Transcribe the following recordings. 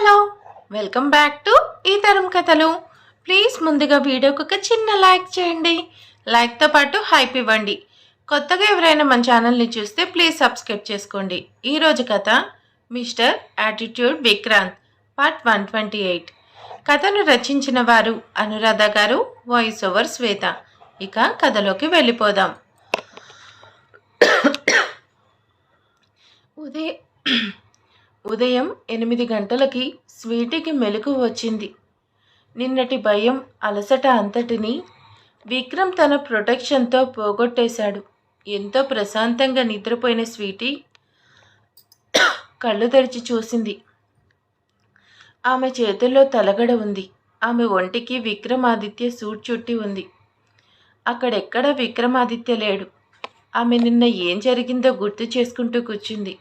Hello welcome back to ఈ తరం కథలు. ప్లీజ్ ముందుగా వీడియోకి ఒక చిన్న లైక్ చేయండి. లైక్తో పాటు హైప్ ఇవ్వండి. కొత్తగా ఎవరైనా మన ఛానల్ని చూస్తే ప్లీజ్ సబ్స్క్రైబ్ చేసుకోండి. ఈరోజు కథ mister attitude Vikrant part one twenty eight కథను రచించిన వారు అనురాధ గారు వాయిస్ ఓవర్ శ్వేత. ఇక కథలోకి వెళ్ళిపోదాం. ఉదయం ఉదయం ఎనిమిది గంటలకి స్వీటీకి మెలకు వచ్చింది. నిన్నటి భయం అలసట అంతటిని విక్రమ్ తన ప్రొటెక్షన్తో పోగొట్టేశాడు. ఎంతో ప్రశాంతంగా నిద్రపోయిన స్వీటీ కళ్ళు తెరిచి చూసింది. ఆమె చేతుల్లో తలగడ ఉంది. ఆమె ఒంటికి విక్రమాదిత్య సూట్ చుట్టి ఉంది. అక్కడెక్కడ విక్రమాదిత్య లేడు? ఆమె నిన్న ఏం జరిగిందో గుర్తు చేసుకుంటూ కూర్చుంది.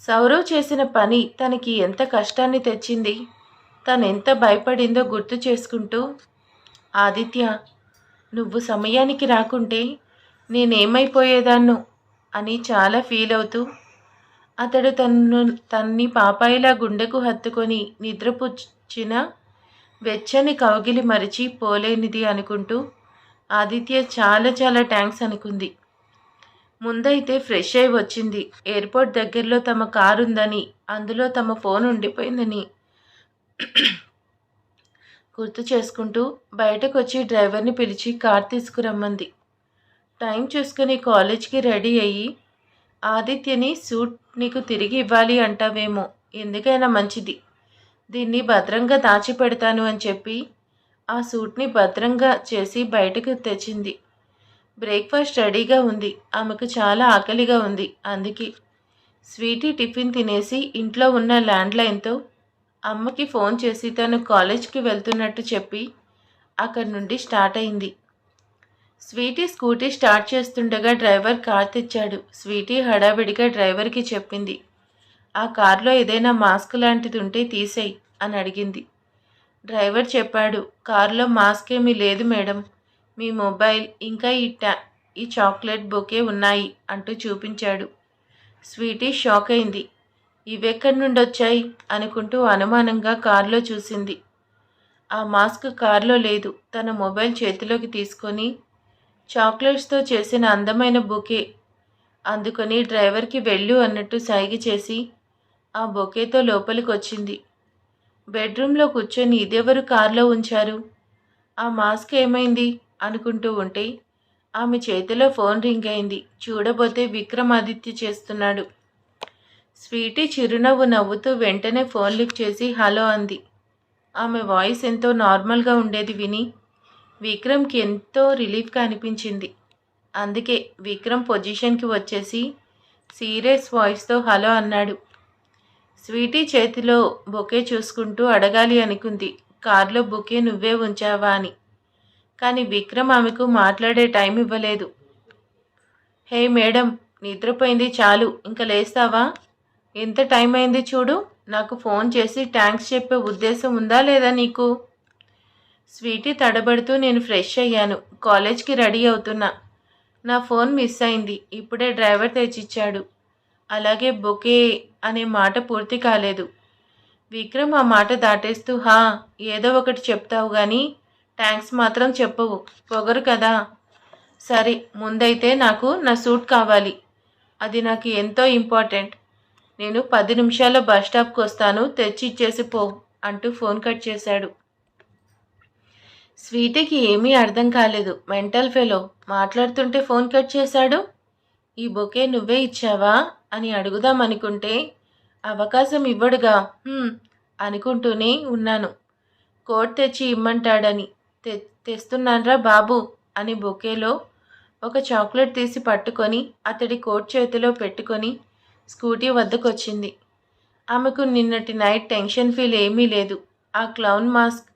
సౌరవ్ చేసిన పని తనకి ఎంత కష్టాన్ని తెచ్చింది? తను ఎంత భయపడిందో గుర్తు చేసుకుంటూ ఆదిత్య నువ్వు సమయానికి రాకుంటే నేనేమైపోయేదాన్ను? అని చాలా ఫీల్ అవుతూ అతడు తన్ను తన్ని పాపాయిలా గుండెకు హత్తుకొని నిద్రపుచ్చిన వెచ్చని కౌగిలి మరిచి పోలేనిది అనుకుంటూ ఆదిత్య చాలా చాలా థ్యాంక్స్ అనుకుంది. ముందైతే ఫ్రెష్ అయి వచ్చింది. ఎయిర్పోర్ట్ దగ్గరలో తమ కారు ఉందని అందులో తమ ఫోన్ ఉండిపోయిందని గుర్తు చేసుకుంటూ బయటకు వచ్చి డ్రైవర్ని పిలిచి కార్ తీసుకురమ్మంది. టైం చూసుకుని కాలేజ్కి రెడీ అయ్యి ఆదిత్యని సూట్ నీకు తిరిగి ఇవ్వాలి అంటావేమో ఎందుకైనా మంచిది. దీన్ని భద్రంగా దాచిపెడతాను అని చెప్పి ఆ సూట్ని భద్రంగా చేసి బయటకు తెచ్చింది. బ్రేక్ఫాస్ట్ రెడీగా ఉంది. ఆమెకు చాలా ఆకలిగా ఉంది. అందుకే స్వీటీ టిఫిన్ తినేసి ఇంట్లో ఉన్న ల్యాండ్లైన్తో అమ్మకి ఫోన్ చేసి తను కాలేజ్కి వెళ్తున్నట్టు చెప్పి అక్కడి నుండి స్టార్ట్ అయింది. స్వీటీ స్కూటీ స్టార్ట్ చేస్తుండగా డ్రైవర్ కార్ తెచ్చాడు. స్వీటీ హడావిడిగా డ్రైవర్కి చెప్పింది. ఆ కార్లో ఏదైనా మాస్క్ లాంటిది ఉంటే తీసేయి అని అడిగింది. డ్రైవర్ చెప్పాడు. కారులో మాస్క్ ఏమీ లేదు మేడం. మీ మొబైల్ ఇంకా ఈ టా ఈ చాక్లెట్ బొకే ఉన్నాయి అంటూ చూపించాడు. స్వీటీ షాక్ అయింది ఇవెక్కడి నుండి వచ్చాయి అనుకుంటూ అనుమానంగా కారులో చూసింది. ఆ మాస్క్ కారులో లేదు. తన మొబైల్ చేతిలోకి తీసుకొని చాక్లెట్స్తో చేసిన అందమైన బొకే. అందుకొని డ్రైవర్కి వెళ్ళు అన్నట్టు సైగ చేసి ఆ బొకేతో లోపలికి వచ్చింది బెడ్రూమ్లో కూర్చొని ఇదెవరు కారులో ఉంచారు? ఆ మాస్క్ ఏమైంది? అనుకుంటూ ఉంటే ఆమె చేతిలో ఫోన్ రింగ్ అయింది. చూడబోతే విక్రమాదిత్య చేస్తున్నాడు. స్వీటీ చిరునవ్వు నవ్వుతూ వెంటనే ఫోన్ లిఫ్ట్ చేసి హలో అంది. ఆమె వాయిస్ ఎంతో నార్మల్గా ఉండేది విని విక్రమ్కి ఎంతో రిలీఫ్గా అనిపించింది. అందుకే విక్రమ్ పొజిషన్కి వచ్చేసి సీరియస్ వాయిస్తో హలో అన్నాడు. స్వీటీ చేతిలో బొకే చూసుకుంటూ అడగాలి అనుకుంది. కార్లో బొకే నువ్వే ఉంచావా అని. కానీ విక్రమ్ ఆమెకు మాట్లాడే టైం ఇవ్వలేదు. హే మేడం నిద్రపోయింది చాలు. ఇంకా లేస్తావా? ఎంత టైం అయింది చూడు. నాకు ఫోన్ చేసి థ్యాంక్స్ చెప్పే ఉద్దేశం ఉందా లేదా నీకు? స్వీటీ తడబడుతూ నేను ఫ్రెష్ అయ్యాను. కాలేజ్కి రెడీ అవుతున్నా. నా ఫోన్ మిస్ అయింది. ఇప్పుడే డ్రైవర్ తెచ్చిచ్చాడు. అలాగే బొకే అనే మాట పూర్తి కాలేదు. విక్రమ్ ఆ మాట దాటేస్తూ హా ఏదో ఒకటి చెప్తావు కానీ థ్యాంక్స్ మాత్రం చెప్పవు. పొగరు కదా. సరే ముందైతే నాకు నా సూట్ కావాలి. అది నాకు ఎంతో ఇంపార్టెంట్. నేను పది నిమిషాల్లో బస్ స్టాప్కి వస్తాను. తెచ్చి ఇచ్చేసి పో అంటూ ఫోన్ కట్ చేశాడు. స్వీటీకి ఏమీ అర్థం కాలేదు. Mental fellow. మాట్లాడుతుంటే ఫోన్ కట్ చేశాడు. ఈ బొకే నువ్వే ఇచ్చావా? అని అడుగుదాం అనుకుంటే అవకాశం ఇవ్వడుగా. అనుకుంటూనే ఉన్నాను. కోట్ తెచ్చి ఇమ్మంటాడని. తె తెస్తున్నాన్రా బాబు అని బొకేలో ఒక చాక్లెట్ తీసి పట్టుకొని అతడి కోట్ చేతిలో పెట్టుకొని స్కూటీ వద్దకొచ్చింది. ఆమెకు నిన్నటి నైట్ టెన్షన్ ఫీల్ ఏమీ లేదు. ఆ క్లౌన్ మాస్క్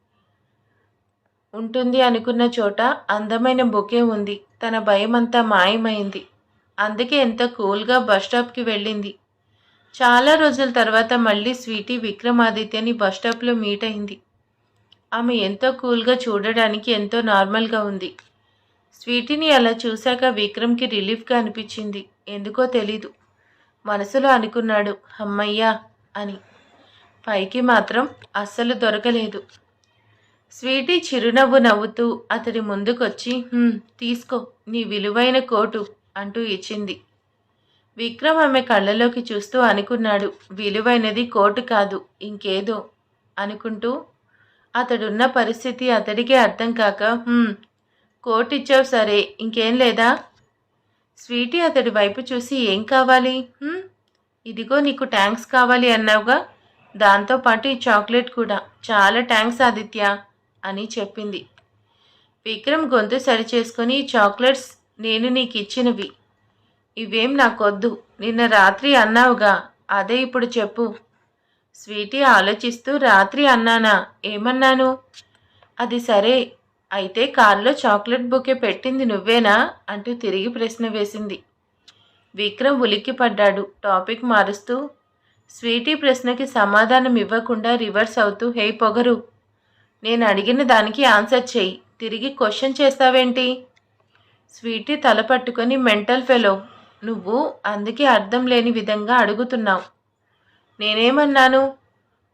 ఉంటుంది అనుకున్న చోట అందమైన బొకే ఉంది. తన భయమంతా మాయమైంది. అందుకే ఎంత కూల్గా బస్ స్టాప్కి వెళ్ళింది. చాలా రోజుల తర్వాత మళ్ళీ స్వీటీ విక్రమాదిత్యని బస్ స్టాప్లో మీట్ అయింది. ఆమె ఎంతో కూల్గా చూడడానికి ఎంతో నార్మల్గా ఉంది. స్వీటీని అలా చూశాక విక్రమ్కి రిలీఫ్గా అనిపించింది. ఎందుకో తెలీదు. మనసులో అనుకున్నాడు అమ్మయ్యా అని. పైకి మాత్రం అస్సలు దొరకలేదు. స్వీటీ చిరునవ్వు నవ్వుతూ అతడి ముందుకొచ్చి తీసుకో నీ విలువైన కోటు అంటూ ఇచ్చింది. విక్రమ్ ఆమె కళ్ళలోకి చూస్తూ అనుకున్నాడు విలువైనది కోటు కాదు ఇంకేదో అనుకుంటూ అతడున్న పరిస్థితి అతడికే అర్థం కాక కోటిచ్చావు ఇచ్చావు సరే ఇంకేం లేదా? స్వీటీ అతడి వైపు చూసి ఏం కావాలి? ఇదిగో నీకు ట్యాంక్స్ కావాలి అన్నావుగా? దాంతోపాటు ఈ చాక్లెట్ కూడా. చాలా ట్యాంక్స్ ఆదిత్య అని చెప్పింది. విక్రమ్ గొంతు సరిచేసుకొని "ఈ చాక్లెట్స్ నేను నీకు ఇచ్చినవి ఇవేం నాకొద్దు. నిన్న రాత్రి అన్నావుగా. అదే ఇప్పుడు చెప్పు. స్వీటీ ఆలోచిస్తూ రాత్రి అన్నానా ఏమన్నాను? అది సరే అయితే కారులో చాక్లెట్ బుకే పెట్టింది నువ్వేనా? అంటూ తిరిగి ప్రశ్న వేసింది. విక్రమ్ ఉలిక్కిపడ్డాడు టాపిక్ మారుస్తూ. స్వీటీ ప్రశ్నకి సమాధానం ఇవ్వకుండా రివర్స్ అవుతూ హే పొగరు నేను అడిగిన దానికి ఆన్సర్ చెయ్యి తిరిగి క్వశ్చన్ చేస్తావేంటి? స్వీటీ తల పట్టుకొని మెంటల్ ఫెలో నువ్వు అందుకే అర్థం లేని విధంగా అడుగుతున్నావు. నేనేమన్నాను?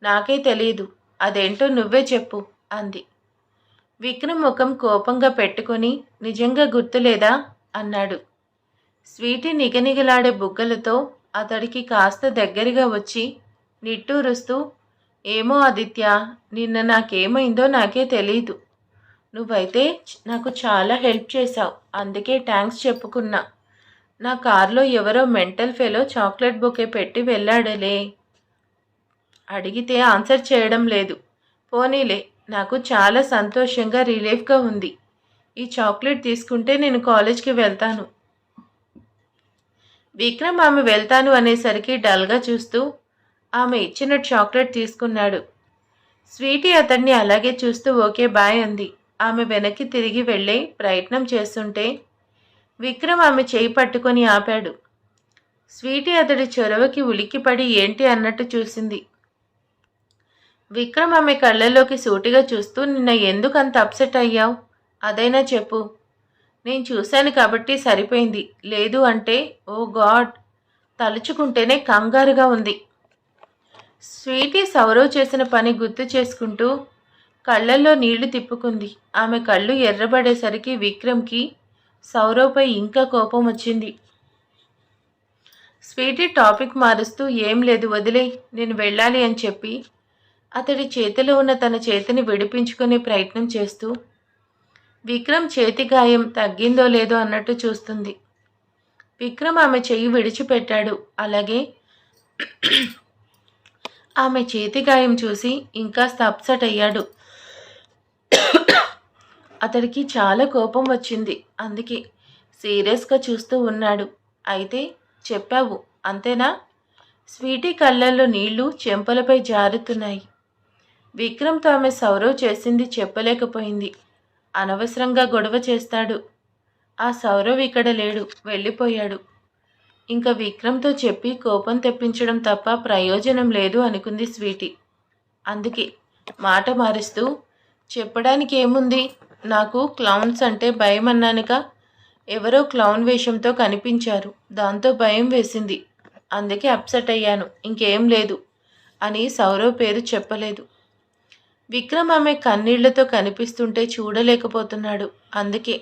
నాకే తెలియదు అదేంటో నువ్వే చెప్పు అంది. విక్రమ్ ముఖం కోపంగా పెట్టుకొని నిజంగా గుర్తులేదా? అన్నాడు. స్వీటీ నిగనిగలాడే బుగ్గలతో అతడికి కాస్త దగ్గరగా వచ్చి నిట్టూరుస్తూ ఏమో ఆదిత్య నిన్న నాకేమైందో నాకే తెలీదు. నువ్వైతే నాకు చాలా హెల్ప్ చేశావు అందుకే థ్యాంక్స్ చెప్పుకున్నా. నా కారులో ఎవరో మెంటల్ ఫెలో చాక్లెట్ బొకే పెట్టి వెళ్ళాడలే. అడిగితే ఆన్సర్ చేయడం లేదు. పోనీలే నాకు చాలా సంతోషంగా రిలీఫ్గా ఉంది. ఈ చాక్లెట్ తీసుకుంటే నేను కాలేజ్కి వెళ్తాను. విక్రమ్ ఆమె వెళ్తాను అనేసరికి డల్గా చూస్తూ ఆమె ఇచ్చిన చాక్లెట్ తీసుకున్నాడు. స్వీటీ అతన్ని అలాగే చూస్తూ ఓకే బాయ్ అంది. ఆమె వెనక్కి తిరిగి వెళ్ళే ప్రయత్నం చేస్తుంటే విక్రమ్ ఆమె చేయి పట్టుకొని ఆపాడు. స్వీటీ అతడి చొరవకి ఉలిక్కిపడి ఏంటి అన్నట్టు చూసింది. విక్రమ్ ఆమె కళ్ళల్లోకి సూటిగా చూస్తూ నిన్న ఎందుకు అంత అప్సెట్ అయ్యావు? అదైనా చెప్పు. నేను చూశాను కాబట్టి సరిపోయింది. లేదు అంటే ఓ గాడ్ తలుచుకుంటేనే కంగారుగా ఉంది. స్వీటీ సౌరవ్ చేసిన పని గుర్తు చేసుకుంటూ కళ్ళల్లో నీళ్ళు తిప్పుకుంది. ఆమె కళ్ళు ఎర్రబడేసరికి విక్రమ్కి సౌరవ్పై ఇంకా కోపం వచ్చింది. స్వీటీ టాపిక్ మారుస్తూ ఏం లేదు వదిలే నేను వెళ్ళాలి అని చెప్పి అతడి చేతిలో ఉన్న తన చేతిని విడిపించుకునే ప్రయత్నం చేస్తూ విక్రమ్ చేతి గాయం తగ్గిందో లేదో అన్నట్టు చూస్తుంది. విక్రమ్ ఆమె చెయ్యి విడిచిపెట్టాడు. అలాగే ఆమె చేతి గాయం చూసి ఇంకాస్త అప్సెట్ అయ్యాడు. అతడికి చాలా కోపం వచ్చింది. అందుకే సీరియస్గా చూస్తూ ఉన్నాడు. అయితే చెప్పావు అంతేనా? స్వీటీ కళ్ళల్లో నీళ్ళు చెంపలపై జారుతున్నాయి. విక్రమ్తో ఆమె సౌరవ్ చేసింది చెప్పలేకపోయింది. అనవసరంగా గొడవ చేస్తాడు. ఆ సౌరవ్ ఇక్కడ లేడు వెళ్ళిపోయాడు. ఇంకా విక్రమ్తో చెప్పి కోపం తెప్పించడం తప్ప ప్రయోజనం లేదు అనుకుంది స్వీటీ. అందుకే మాట మారుస్తూ చెప్పడానికి ఏముంది? నాకు క్లౌన్స్ అంటే భయం అన్నానుక ఎవరో క్లౌన్ వేషంతో కనిపించారు. దాంతో భయం వేసింది. అందుకే అప్సెట్ అయ్యాను. ఇంకేం లేదు అని సౌరవ్ పేరు చెప్పలేదు. విక్రమ్ ఆమె కన్నీళ్ళతో కనిపిస్తుంటే చూడలేకపోతున్నాడు. అందుకే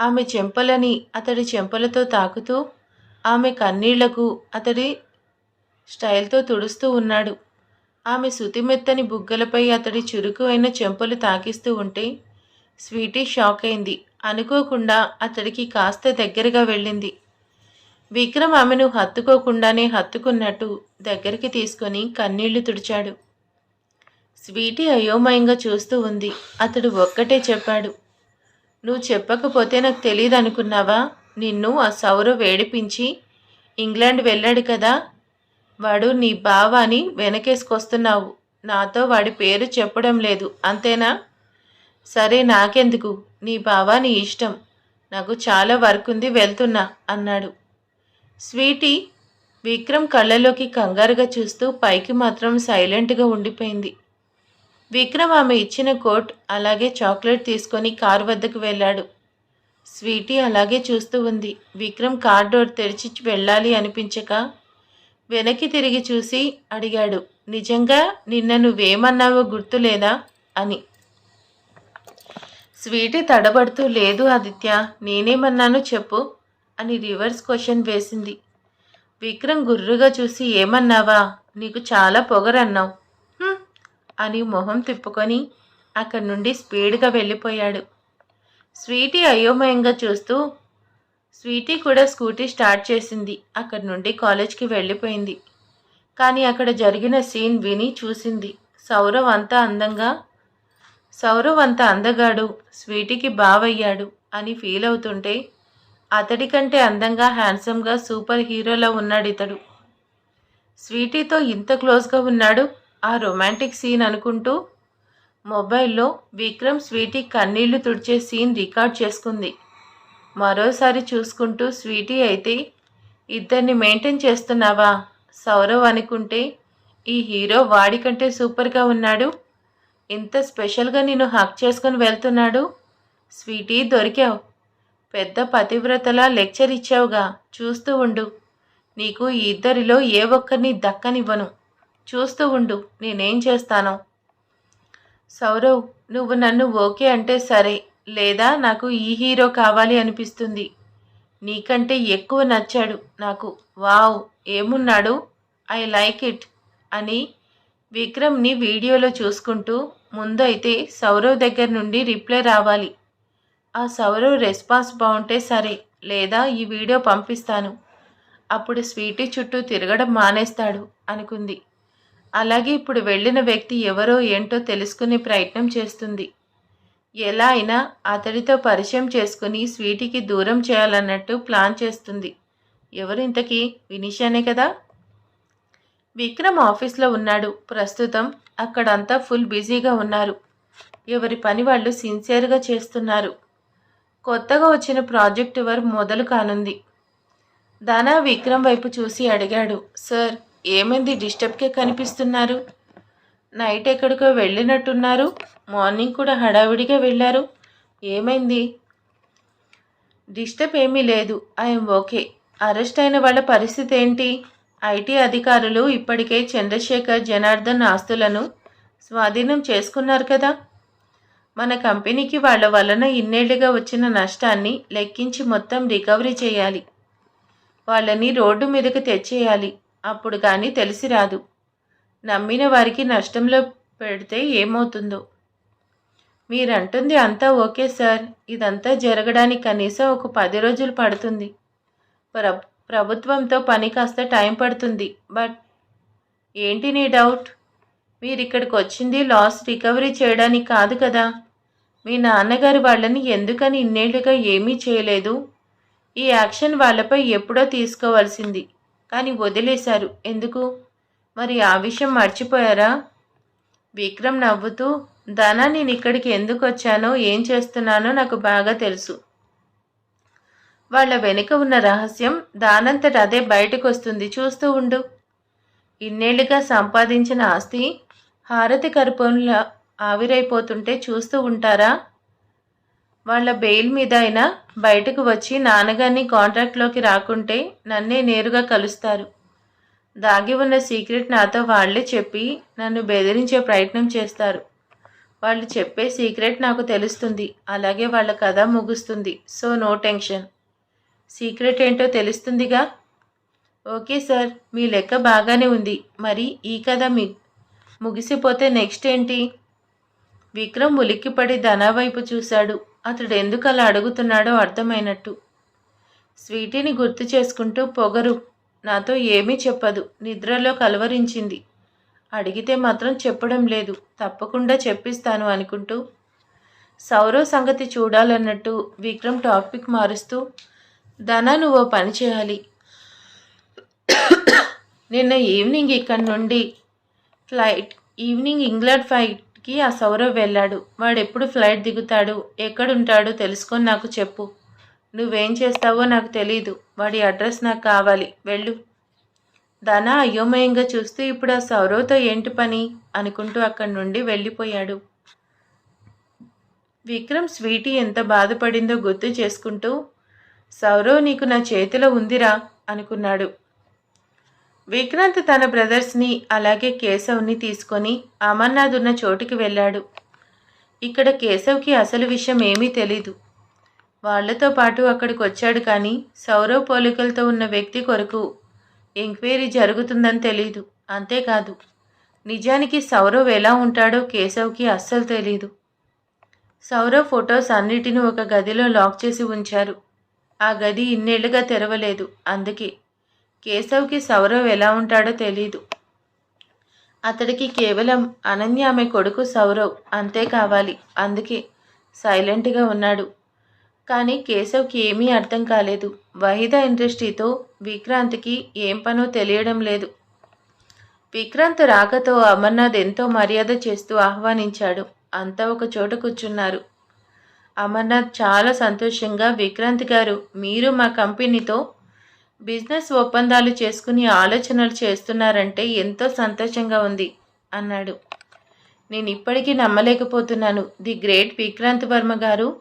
ఆమె చెంపలని అతడి చెంపలతో తాకుతూ ఆమె కన్నీళ్ళకు అతడి స్టైల్తో తుడుస్తూ ఉన్నాడు. ఆమె శుతిమెత్తని బుగ్గలపై అతడి చురుకు అయిన చెంపలు తాకిస్తూ ఉంటే స్వీటీ షాక్ అయింది. అనుకోకుండా అతడికి కాస్త దగ్గరగా వెళ్ళింది. విక్రమ్ ఆమెను హత్తుకోకుండానే హత్తుకున్నట్టు దగ్గరికి తీసుకొని కన్నీళ్ళు తుడిచాడు. స్వీటీ అయోమయంగా చూస్తూ ఉంది. అతడు ఒక్కటే చెప్పాడు. నువ్వు చెప్పకపోతే నాకు తెలియదు అనుకున్నావా నిన్ను ఆ సౌరవ్ వేడిపించి ఇంగ్లాండ్ వెళ్ళాడు కదా? వాడు నీ బావ అని వెనకేసుకొస్తున్నావు. నాతో వాడి పేరు చెప్పడం లేదు. అంతేనా? సరే నాకెందుకు? నీ బావ నీ ఇష్టం. నాకు చాలా వర్క్ ఉంది వెళ్తున్నా అన్నాడు. స్వీటీ విక్రమ్ కళ్ళలోకి కంగారుగా చూస్తూ పైకి మాత్రం సైలెంట్గా ఉండిపోయింది. విక్రమ్ ఆమె ఇచ్చిన కోట్ అలాగే చాక్లెట్ తీసుకొని కారు వద్దకు వెళ్ళాడు. స్వీటీ అలాగే చూస్తూ ఉంది. విక్రమ్ కార్ డోర్ తెరిచి వెళ్ళాలి అనిపించక వెనక్కి తిరిగి చూసి అడిగాడు. నిజంగా నిన్న నువ్వేమన్నావో గుర్తులేదా అని. స్వీటీ తడబడుతూ లేదు ఆదిత్య నేనేమన్నానో చెప్పు అని రివర్స్ క్వశ్చన్ వేసింది. విక్రమ్ గుర్రుగా చూసి ఏమన్నావా? నీకు చాలా పొగరన్నావు. అని మొహం తిప్పుకొని అక్కడి నుండి స్పీడ్గా వెళ్ళిపోయాడు. స్వీటీ అయోమయంగా చూస్తూ స్వీటీ కూడా స్కూటీ స్టార్ట్ చేసింది. అక్కడి నుండి కాలేజ్కి వెళ్ళిపోయింది. కానీ అక్కడ జరిగిన సీన్ విని చూసింది. సౌరవ్ అంతా అందంగా సౌరవ్ అంత అందగాడు. స్వీటీకి బావయ్యాడు అని ఫీల్ అవుతుంటే అతడి కంటే అందంగా హ్యాండ్సమ్గా సూపర్ హీరోలా ఉన్నాడు ఇతడు. స్వీటీతో ఇంత క్లోజ్గా ఉన్నాడు? ఆ రొమాంటిక్ సీన్ అనుకుంటూ మొబైల్లో విక్రమ్ స్వీటీ కన్నీళ్ళు తుడిచే సీన్ రికార్డ్ చేసుకుంది. మరోసారి చూసుకుంటూ స్వీటీ అయితే ఇద్దరిని మెయింటైన్ చేస్తున్నావా? సౌరవ్ అనుకుంటే ఈ హీరో వాడికంటే సూపర్గా ఉన్నాడు. ఇంత స్పెషల్గా నేను హక్ చేసుకొని వెళ్తున్నాడు? స్వీటీ దొరికావు. పెద్ద పతివ్రతలా లెక్చర్ ఇచ్చావుగా. చూస్తూ ఉండు. నీకు ఈ ఇద్దరిలో ఏ ఒక్కరిని దక్కనివ్వను. చూస్తూ ఉండు నేనేం చేస్తాను. సౌరవ్ నువ్వు నన్ను ఓకే అంటే సరే లేదా నాకు ఈ హీరో కావాలి అనిపిస్తుంది. నీకంటే ఎక్కువ నచ్చాడు నాకు. వావ్ ఏమున్నాడు? ఐ లైక్ ఇట్ అని విక్రమ్ని వీడియోలో చూసుకుంటూ ముందైతే సౌరవ్ దగ్గర నుండి రిప్లై రావాలి. ఆ సౌరవ్ రెస్పాన్స్ బాగుంటే సరే లేదా ఈ వీడియో పంపిస్తాను. అప్పుడు స్వీటీ చుట్టూ తిరగడం మానేస్తాడు అనుకుంది. అలాగే ఇప్పుడు వెళ్ళిన వ్యక్తి ఎవరో ఏంటో తెలుసుకునే ప్రయత్నం చేస్తుంది. ఎలా అయినా అతడితో పరిచయం చేసుకుని స్వీటీకి దూరం చేయాలన్నట్టు ప్లాన్ చేస్తుంది. ఎవరు ఇంతకీ వినిషానే కదా? విక్రమ్ ఆఫీస్లో ఉన్నాడు. ప్రస్తుతం అక్కడంతా ఫుల్ బిజీగా ఉన్నారు. ఎవరి పని వాళ్ళు సిన్సియర్గా చేస్తున్నారు. కొత్తగా వచ్చిన ప్రాజెక్ట్ వర్క్ మొదలు కానుంది. దానా విక్రమ్ వైపు చూసి అడిగాడు. సార్ ఏమైంది? డిస్టర్బ్కే కనిపిస్తున్నారు. నైట్ ఎక్కడికో వెళ్ళినట్టున్నారు. మార్నింగ్ కూడా హడావిడిగా వెళ్ళారు. ఏమైంది? డిస్టర్బ్ ఏమీ లేదు. I'm okay. అరెస్ట్ అయిన వాళ్ళ పరిస్థితి ఏంటి? ఐటీ అధికారులు ఇప్పటికే చంద్రశేఖర్ జనార్దన్ ఆస్తులను స్వాధీనం చేసుకున్నారు కదా. మన కంపెనీకి వాళ్ళ వలన ఇన్నేళ్ళుగా వచ్చిన నష్టాన్ని లెక్కించి మొత్తం రికవరీ చేయాలి. వాళ్ళని రోడ్డు మీదకు తెచ్చేయాలి. అప్పుడు కానీ తెలిసి రాదు. నమ్మిన వారికి నష్టంలో పెడితే ఏమవుతుందో? మీరంటుంది అంతా ఓకే సార్. ఇదంతా జరగడానికి కనీసం ఒక పది రోజులు పడుతుంది. ప్ర ప్రభుత్వంతో పని కాస్త టైం పడుతుంది. బట్ ఏంటి నీ డౌట్? మీరు ఇక్కడికి వచ్చింది లాస్ రికవరీ చేయడానికి కాదు కదా. మీ నాన్నగారు వాళ్ళని ఎందుకని ఇన్నేళ్ళుగా ఏమీ చేయలేదు? ఈ యాక్షన్ వాళ్ళపై ఎప్పుడో తీసుకోవాల్సింది. కానీ వదిలేశారు. ఎందుకు? మరి ఆ విషయం మర్చిపోయారా? విక్రమ్ నవ్వుతూ ధనా నేను ఇక్కడికి ఎందుకు వచ్చానో ఏం చేస్తున్నానో నాకు బాగా తెలుసు. వాళ్ళ వెనుక ఉన్న రహస్యం దానంతట అదే బయటకు వస్తుంది. చూస్తూ ఉండు. ఇన్నేళ్ళుగా సంపాదించిన ఆస్తి హారతి కర్పూరంలా ఆవిరైపోతుంటే చూస్తూ ఉంటారా? వాళ్ళ బెయిల్ మీద అయినా బయటకు వచ్చి నాన్నగారిని కాంట్రాక్ట్లోకి రాకుంటే నన్నే నేరుగా కలుస్తారు. దాగి ఉన్న సీక్రెట్ నాతో వాళ్ళే చెప్పి నన్ను బెదిరించే ప్రయత్నం చేస్తారు. వాళ్ళు చెప్పే సీక్రెట్ నాకు తెలుస్తుంది. అలాగే వాళ్ళ కథ ముగుస్తుంది. So no tension. సీక్రెట్ ఏంటో తెలుస్తుందిగా? ఓకే సార్ మీ లెక్క బాగానే ఉంది. మరి ఈ కథ మీ ముగిసిపోతే నెక్స్ట్ ఏంటి? విక్రమ్ ఉలిక్కిపడి ధనా వైపు చూశాడు. అతడు ఎందుకు అలా అడుగుతున్నాడో అర్థమైనట్టు. స్వీటీని గుర్తు చేసుకుంటూ పొగరు నాతో ఏమీ చెప్పదు నిద్రలో కలవరించింది. అడిగితే మాత్రం చెప్పడం లేదు తప్పకుండా చెప్పిస్తాను అనుకుంటూ సౌరవ్ సంగతి చూడాలన్నట్టు విక్రమ్ టాపిక్ మారుస్తూ ధనా నువ్వు పని చేయాలి. నిన్న ఈవినింగ్ ఇక్కడి నుండి ఫ్లైట్ ఈవినింగ్ ఇంగ్లాండ్ ఫ్లైట్ కి ఆ సౌరవ్ వెళ్ళాడు. వాడెప్పుడు ఫ్లైట్ దిగుతాడు ఎక్కడుంటాడో తెలుసుకొని నాకు చెప్పు. నువ్వేం చేస్తావో నాకు తెలీదు. వాడి అడ్రస్ నాకు కావాలి. వెళ్ళు. ధన అయోమయంగా చూస్తూ ఇప్పుడు ఆ సౌరవ్తో ఏంటి పని? అనుకుంటూ అక్కడి నుండి వెళ్ళిపోయాడు. విక్రమ్ స్వీటీ ఎంత బాధపడిందో గుర్తు చేసుకుంటూ సౌరవ్ నీకు నా చేతిలో ఉందిరా అనుకున్నాడు. విక్రాంత్ తన బ్రదర్స్ని అలాగే కేశవ్ని తీసుకొని అమర్నాథ్ ఉన్న చోటుకి వెళ్ళాడు. ఇక్కడ కేశవ్కి అసలు విషయం ఏమీ తెలీదు. వాళ్ళతో పాటు అక్కడికి వచ్చాడు కానీ సౌరవ్ పోలికలతో ఉన్న వ్యక్తి కొరకు ఎంక్వైరీ జరుగుతుందని తెలీదు. అంతేకాదు నిజానికి సౌరవ్ ఎలా ఉంటాడో కేశవ్కి అస్సలు తెలీదు. సౌరవ్ ఫొటోస్ అన్నిటిని ఒక గదిలో లాక్ చేసి ఉంచారు. ఆ గది ఇన్నేళ్ళుగా తెరవలేదు. అందుకే కేశవ్కి సౌరవ్ ఎలా ఉంటాడో తెలీదు. అతడికి కేవలం అనన్య ఆమె కొడుకు సౌరవ్ అంతే కావాలి. అందుకే సైలెంట్గా ఉన్నాడు. కానీ కేశవ్కి ఏమీ అర్థం కాలేదు. వహిదా ఇండస్ట్రీతో విక్రాంత్కి ఏం పనో తెలియడం లేదు. విక్రాంత్ రాకతో అమర్నాథ్ ఎంతో మర్యాద చేస్తూ ఆహ్వానించాడు. అంతా ఒక చోట కూర్చున్నారు. అమర్నాథ్ చాలా సంతోషంగా విక్రాంత్ గారు మీరు మా కంపెనీతో బిజినెస్ ఒప్పందాలు చేసుకుని ఆలోచనలు చేస్తున్నారంటే ఎంతో సంతోషంగా ఉంది అన్నాడు. నేను ఇప్పటికీ నమ్మలేకపోతున్నాను. ది గ్రేట్ విక్రాంత్ వర్మ గారు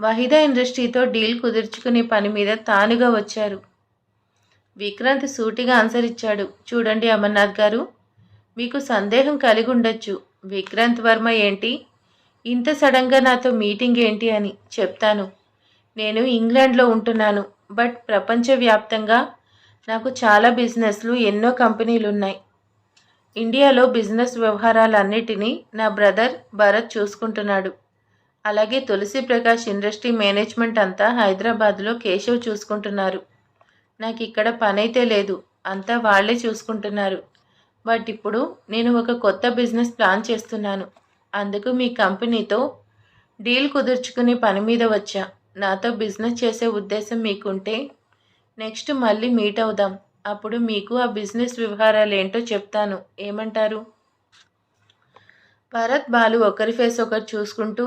వహిదా ఇండస్ట్రీతో డీల్ కుదుర్చుకునే పని మీద తానుగా వచ్చారు. విక్రాంత్ సూటిగా ఆన్సర్ ఇచ్చాడు. చూడండి అమర్నాథ్ గారు మీకు సందేహం కలిగి ఉండొచ్చు. విక్రాంత్ వర్మ ఏంటి? ఇంత సడన్గా నాతో మీటింగ్ ఏంటి అని చెప్తాను. నేను ఇంగ్లాండ్లో ఉంటున్నాను. బట్ ప్రపంచవ్యాప్తంగా నాకు చాలా బిజినెస్లు ఎన్నో కంపెనీలు ఉన్నాయి ఇండియాలో బిజినెస్ వ్యవహారాలన్నిటినీ నా బ్రదర్ భరత్ చూసుకుంటున్నాడు. అలాగే తులసి ప్రకాష్ ఇండస్ట్రీ మేనేజ్మెంట్ అంతా హైదరాబాద్లో కేశవ్ చూసుకుంటున్నారు. నాకు ఇక్కడ పనైతే లేదు అంతా వాళ్ళే చూసుకుంటున్నారు. బట్ ఇప్పుడు నేను ఒక కొత్త బిజినెస్ ప్లాన్ చేస్తున్నాను. అందుకు మీ కంపెనీతో డీల్ కుదుర్చుకునే పని మీద వచ్చా. నాతో బిజినెస్ చేసే ఉద్దేశం మీకుంటే నెక్స్ట్ మళ్ళీ మీట్ అవుదాం. అప్పుడు మీకు ఆ బిజినెస్ వ్యవహారాలు ఏంటో చెప్తాను. ఏమంటారు? భరత్ బాలు ఒకరి ఫేస్ ఒకరు చూసుకుంటూ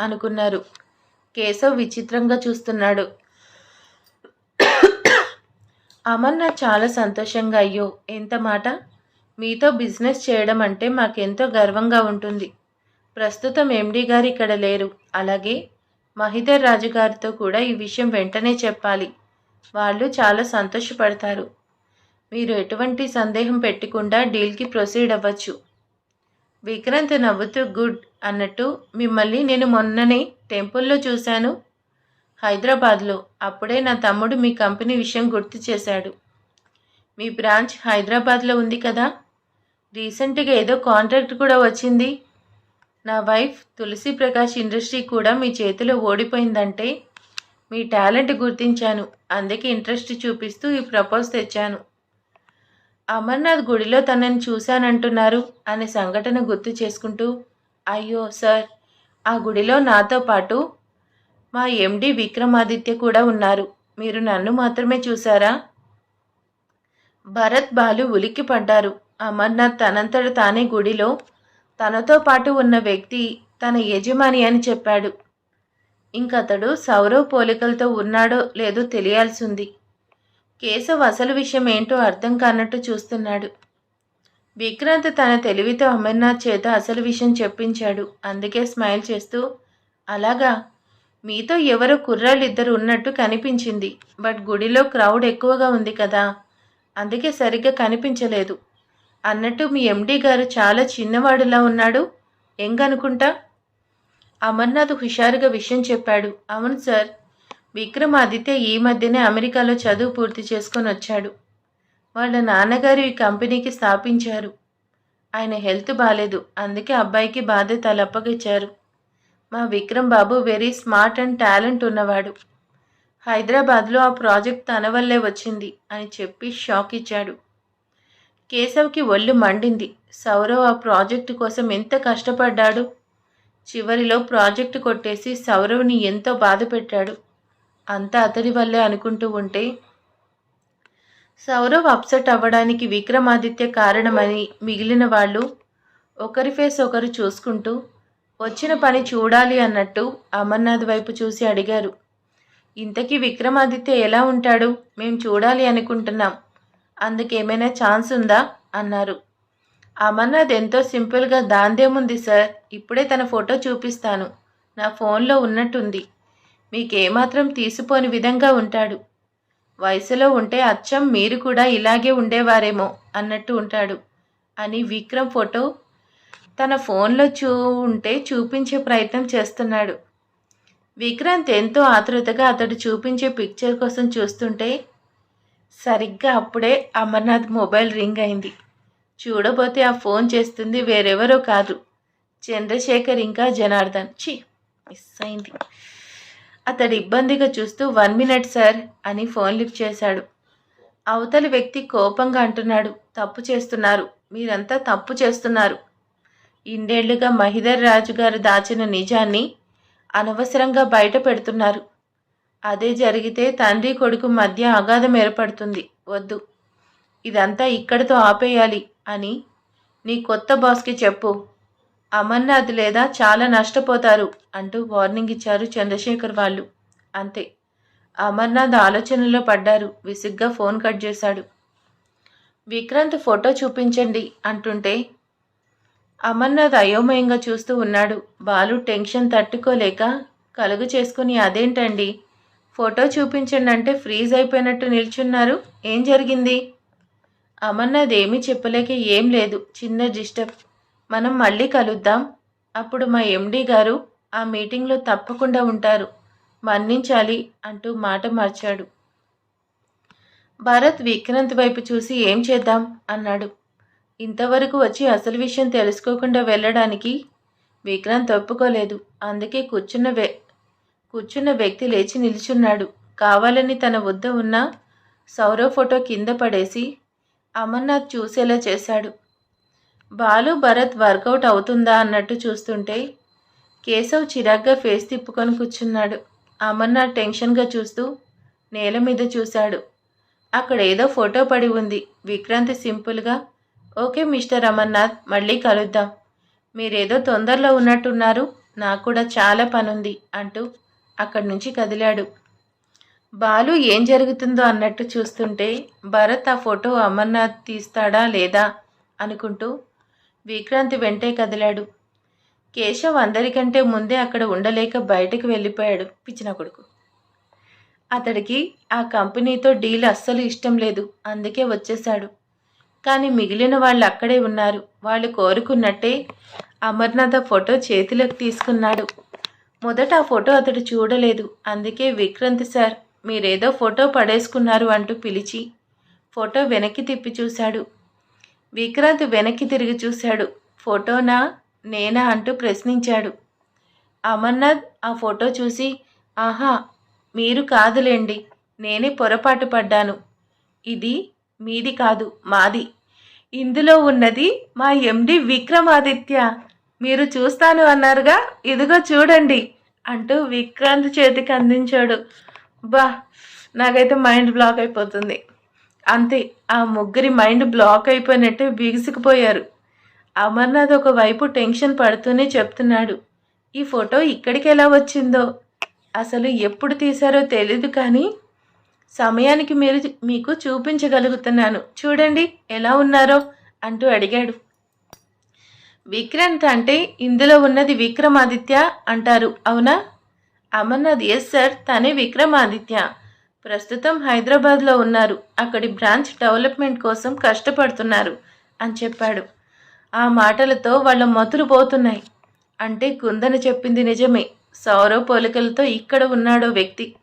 అనుకున్నారు. కేశవ్ విచిత్రంగా చూస్తున్నాడు. అమర్నాథ్ చాలా సంతోషంగా అయ్యో ఎంత మాట? మీతో బిజినెస్ చేయడం అంటే మాకెంతో గర్వంగా ఉంటుంది. ప్రస్తుతం ఎండీ గారు ఇక్కడ లేరు. అలాగే మహిధర్ రాజు గారితో కూడా ఈ విషయం వెంటనే చెప్పాలి. వాళ్ళు చాలా సంతోషపడతారు. మీరు ఎటువంటి సందేహం పెట్టకుండా డీల్కి ప్రొసీడ్ అవ్వచ్చు. విక్రాంత్ నవ్వుతూ గుడ్ అన్నట్టు మిమ్మల్ని నేను మొన్ననే టెంపుల్లో చూశాను. హైదరాబాద్లో. అప్పుడే నా తమ్ముడు మీ కంపెనీ విషయం గుర్తు చేశాడు. మీ బ్రాంచ్ హైదరాబాద్లో ఉంది కదా. రీసెంట్గా ఏదో కాంట్రాక్ట్ కూడా వచ్చింది. నా వైఫ్ తులసి ప్రకాష్ ఇండస్ట్రీ కూడా మీ చేతిలో ఓడిపోయిందంటే మీ టాలెంట్ గుర్తించాను. అందుకే ఇంట్రెస్ట్ చూపిస్తూ ఈ ప్రపోజ్ తెచ్చాను. అమర్నాథ్ గుడిలో తనని చూశానంటున్నారు అనే సంఘటన గుర్తు చేసుకుంటూ అయ్యో సార్ ఆ గుడిలో నాతో పాటు మా ఎండి విక్రమాదిత్య కూడా ఉన్నారు. మీరు నన్ను మాత్రమే చూశారా? భరత్ బాలు ఉలిక్కి పడ్డారు అమర్నాథ్ తనంతట తానే గుడిలో తనతో పాటు ఉన్న వ్యక్తి తన యజమాని అని చెప్పాడు. ఇంకతడు సౌరవ్ పోలికలతో ఉన్నాడో లేదో తెలియాల్సింది. కేశవ్ అసలు విషయం ఏంటో అర్థం కానట్టు చూస్తున్నాడు. విక్రాంత్ తన తెలివితో అమర్నాథ్ చేత అసలు విషయం చెప్పించాడు. అందుకే స్మైల్ చేస్తూ అలాగా? మీతో ఎవరో కుర్రాళ్ళిద్దరు ఉన్నట్టు కనిపించింది. బట్ గుడిలో క్రౌడ్ ఎక్కువగా ఉంది కదా? అందుకే సరిగ్గా కనిపించలేదు. అన్నట్టు మీ ఎండి గారు చాలా చిన్నవాడులా ఉన్నాడు. ఎంగనుకుంటా? అమర్నాథ్ హుషారుగా విషయం చెప్పాడు. అవును సార్. విక్రమాదిత్య ఈ మధ్యనే అమెరికాలో చదువు పూర్తి చేసుకొని వచ్చాడు. వాళ్ళ నాన్నగారు ఈ కంపెనీకి స్థాపించారు. ఆయన హెల్త్ బాగాలేదు అందుకే అబ్బాయికి బాధ్యతలు అప్పగిచ్చారు మా Vikram babu very smart and talent ఉన్నవాడు. హైదరాబాద్లో ఆ ప్రాజెక్ట్ తన వల్లే వచ్చింది అని చెప్పి షాక్ ఇచ్చాడు. కేశవ్కి ఒళ్ళు మండింది. సౌరవ్ ఆ ప్రాజెక్టు కోసం ఎంత కష్టపడ్డాడు? చివరిలో ప్రాజెక్టు కొట్టేసి సౌరవ్ని ఎంతో బాధ పెట్టాడు. అంతా అతడి వల్లే అనుకుంటూ ఉంటే సౌరవ్ అప్సెట్ అవ్వడానికి విక్రమాదిత్య కారణమని మిగిలిన వాళ్ళు ఒకరి ఫేస్ ఒకరు చూసుకుంటూ వచ్చిన పని చూడాలి అన్నట్టు అమర్నాథ్ వైపు చూసి అడిగారు. ఇంతకీ విక్రమాదిత్య ఎలా ఉంటాడు? మేము చూడాలి అనుకుంటున్నాం. అందుకేమైనా ఛాన్స్ ఉందా? అన్నారు. అమర్నాథ్ ఎంతో సింపుల్గా దాందేముంది సార్? ఇప్పుడే తన ఫోటో చూపిస్తాను. నా ఫోన్లో ఉన్నట్టుంది. మీకేమాత్రం తీసిపోని విధంగా ఉంటాడు. వయసులో ఉంటే అచ్చం మీరు కూడా ఇలాగే ఉండేవారేమో అన్నట్టు ఉంటాడు అని విక్రమ్ ఫోటో తన ఫోన్లో చూ ఉంటే చూపించే ప్రయత్నం చేస్తున్నాడు. విక్రాంత్ ఎంతో ఆతృతగా అతడు చూపించే పిక్చర్ కోసం చూస్తుంటే సరిగ్గా అప్పుడే అమర్నాథ్ మొబైల్ రింగ్ అయింది. చూడబోతే ఆ ఫోన్ చేస్తుంది వేరెవరో కాదు. చంద్రశేఖర్ ఇంకా జనార్దన్. చి మిస్ అయింది. అతడు ఇబ్బందిగా చూస్తూ వన్ మినిట్ సార్ అని ఫోన్ లిఫ్ట్ చేశాడు. అవతలి వ్యక్తి కోపంగా అంటున్నాడు తప్పు చేస్తున్నారు. మీరంతా తప్పు చేస్తున్నారు. ఇండేళ్ళుగా మహిదర్ రాజు గారు దాచిన నిజాన్ని అనవసరంగా బయట పెడుతున్నారు. అదే జరిగితే తండ్రి కొడుకు మధ్య అగాధం ఏర్పడుతుంది. వద్దు. ఇదంతా ఇక్కడితో ఆపేయాలి అని నీ కొత్త బాస్కి చెప్పు. అమర్నాథ్ లేదా చాలా నష్టపోతారు అంటూ వార్నింగ్ ఇచ్చారు చంద్రశేఖర్ వాళ్ళు. అంతే. అమర్నాథ్ ఆలోచనలో పడ్డారు. విసిగ్గా ఫోన్ కట్ చేశాడు. విక్రాంత్ ఫోటో చూపించండి అంటుంటే అమర్నాథ్ అయోమయంగా చూస్తూ ఉన్నాడు. బాలు టెన్షన్ తట్టుకోలేక కలుగు చేసుకుని అదేంటండి? ఫోటో చూపించండి అంటే ఫ్రీజ్ అయిపోయినట్టు నిల్చున్నారు. ఏం జరిగింది? అమర్నాథ్ ఏమీ చెప్పలేక ఏం లేదు. చిన్న డిస్టర్బ్. మనం మళ్ళీ కలుద్దాం. అప్పుడు మా ఎండీ గారు ఆ మీటింగ్లో తప్పకుండా ఉంటారు. మన్నించాలి అంటూ మాట మార్చాడు. భరత్ విక్రాంత్ వైపు చూసి ఏం చేద్దాం? అన్నాడు. ఇంతవరకు వచ్చి అసలు విషయం తెలుసుకోకుండా వెళ్ళడానికి విక్రాంత్ ఒప్పుకోలేదు. అందుకే కూర్చున్న కూర్చున్న వ్యక్తి లేచి నిల్చున్నాడు. కావాలని తన వద్ద ఉన్న సౌరవ్ ఫోటో కింద పడేసి అమర్నాథ్ చూసేలా చేశాడు. బాలు భరత్ వర్కౌట్ అవుతుందా అన్నట్టు చూస్తుంటే కేశవ్ చిరాగ్గా ఫేస్ తిప్పుకొని కూర్చున్నాడు. అమర్నాథ్ టెన్షన్గా చూస్తూ నేల మీద చూశాడు. అక్కడ ఏదో ఫోటో పడి ఉంది. విక్రాంతి సింపుల్గా ఓకే మిస్టర్ అమర్నాథ్ మళ్ళీ కలుద్దాం. మీరేదో తొందరలో ఉన్నట్టున్నారు. నాకు కూడా చాలా పనుంది అంటూ అక్కడి నుంచి కదిలాడు. బాలు ఏం జరుగుతుందో అన్నట్టు చూస్తుంటే భరత్ ఆ ఫోటో అమర్నాథ్ తీస్తాడా లేదా? అనుకుంటూ విక్రాంతి వెంటే కదిలాడు. కేశవ్ అందరికంటే ముందే అక్కడ ఉండలేక బయటకు వెళ్ళిపోయాడు పిచ్చిన కొడుకు. అతడికి ఆ కంపెనీతో డీల్ అస్సలు ఇష్టం లేదు అందుకే వచ్చేశాడు. కానీ మిగిలిన వాళ్ళు అక్కడే ఉన్నారు. వాళ్ళు కోరుకున్నట్టే అమర్నాథ్ ఫోటో చేతిలోకి తీసుకున్నాడు. మొదట ఆ ఫోటో అతడు చూడలేదు. అందుకే విక్రంత్ సార్ మీరేదో ఫోటో పడేసుకున్నారు అంటూ పిలిచి ఫోటో వెనక్కి తిప్పి చూశాడు. విక్రాంత్ వెనక్కి తిరిగి చూశాడు. ఫోటోనా నేనా అంటూ ప్రశ్నించాడు. అమర్నాథ్ ఆ ఫోటో చూసి ఆహా మీరు కాదులేండి నేనే పొరపాటు పడ్డాను. ఇది మీది కాదు మాది. ఇందులో ఉన్నది మా ఎండి విక్రమాదిత్య. మీరు చూస్తాను అన్నారుగా ఇదిగో చూడండి అంటూ విక్రాంత్ చేతికి అందించాడు. బా నాకైతే మైండ్ బ్లాక్ అయిపోతుంది. అంతే ఆ ముగ్గురి మైండ్ బ్లాక్ అయిపోయినట్టు బిగుసుకుపోయారు. అమర్నాథ్ ఒకవైపు టెన్షన్ పడుతూనే చెప్తున్నాడు ఈ ఫోటో ఇక్కడికి ఎలా వచ్చిందో? అసలు ఎప్పుడు తీశారో తెలీదు కానీ సమయానికి మీరు మీకు చూపించగలుగుతున్నాను. చూడండి ఎలా ఉన్నారో అంటూ అడిగాడు. విక్రాంత్ అంటే ఇందులో ఉన్నది విక్రమాదిత్య అంటారు అవునా? అమర్నాథ్ ఎస్ సార్ తనే విక్రమాదిత్య. ప్రస్తుతం హైదరాబాద్లో ఉన్నారు. అక్కడి బ్రాంచ్ డెవలప్మెంట్ కోసం కష్టపడుతున్నారు అని చెప్పాడు. ఆ మాటలతో వాళ్ళ మతులు పోతున్నాయి. అంటే కుందన చెప్పింది నిజమే. సౌరవ్ పోలికలతో ఇక్కడ ఉన్నాడో వ్యక్తి.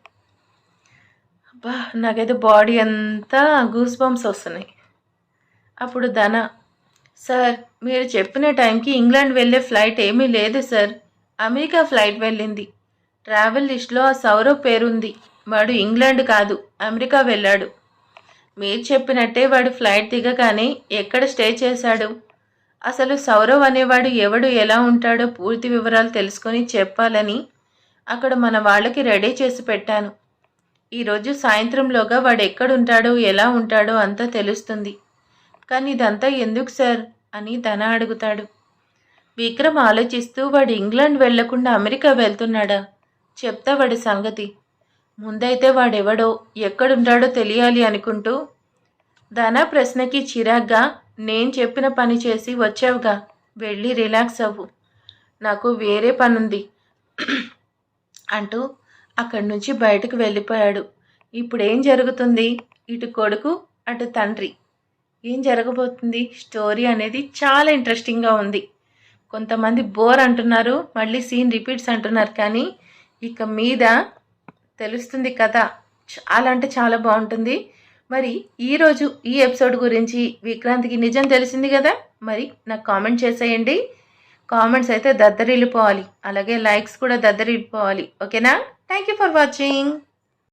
అబ్బా నాకైతే బాడీ అంతా గూస్ బంప్స్ వస్తున్నాయి. అప్పుడు ధన సార్ మీరు చెప్పిన టైంకి ఇంగ్లాండ్ వెళ్ళే ఫ్లైట్ ఏమీ లేదు సార్. అమెరికా ఫ్లైట్ వెళ్ళింది. ట్రావెల్ లిస్ట్లో ఆ సౌరవ్ పేరుంది. వాడు ఇంగ్లాండ్ కాదు అమెరికా వెళ్ళాడు. మీరు చెప్పినట్టే వాడు ఫ్లైట్ దిగగానే ఎక్కడ స్టే చేశాడు? అసలు సౌరవ్ అనేవాడు ఎవడు ఎలా ఉంటాడో పూర్తి వివరాలు తెలుసుకొని చెప్పాలని అక్కడ మన వాళ్ళకి రెడీ చేసి పెట్టాను. ఈరోజు సాయంత్రంలోగా వాడు ఎక్కడుంటాడో ఎలా ఉంటాడో అంతా తెలుస్తుంది. కానీ ఇదంతా ఎందుకు సార్? అని ధన అడుగుతాడు. విక్రమ్ ఆలోచిస్తూ వాడు ఇంగ్లాండ్ వెళ్ళకుండా అమెరికా వెళ్తున్నాడా? చెప్తా వాడి సంగతి. ముందైతే వాడెవడో ఎక్కడుంటాడో తెలియాలి అనుకుంటూ ధన ప్రశ్నకి చిరాగ్గా నేను చెప్పిన పని చేసి వచ్చావుగా వెళ్ళి రిలాక్స్ అవ్వు. నాకు వేరే పనుంది అంటూ అక్కడి నుంచి బయటకు వెళ్ళిపోయాడు. ఇప్పుడేం జరుగుతుంది? ఇటు కొడుకు అటు తండ్రి. ఏం జరగబోతుంది? స్టోరీ అనేది చాలా ఇంట్రెస్టింగ్గా ఉంది. కొంతమంది బోర్ అంటున్నారు మళ్ళీ సీన్ రిపీట్స్ అంటున్నారు కానీ ఇక మీద తెలుస్తుంది కథ చాలా అంటే చాలా బాగుంటుంది. మరి ఈరోజు ఈ ఎపిసోడ్ గురించి విక్రాంత్కి నిజం తెలిసింది కదా? మరి నాకు కామెంట్ చేసేయండి. కామెంట్స్ అయితే దద్దరిల్లిపోవాలి. అలాగే లైక్స్ కూడా దద్దరిల్లిపోవాలి. ఓకేనా? Thank you for watching.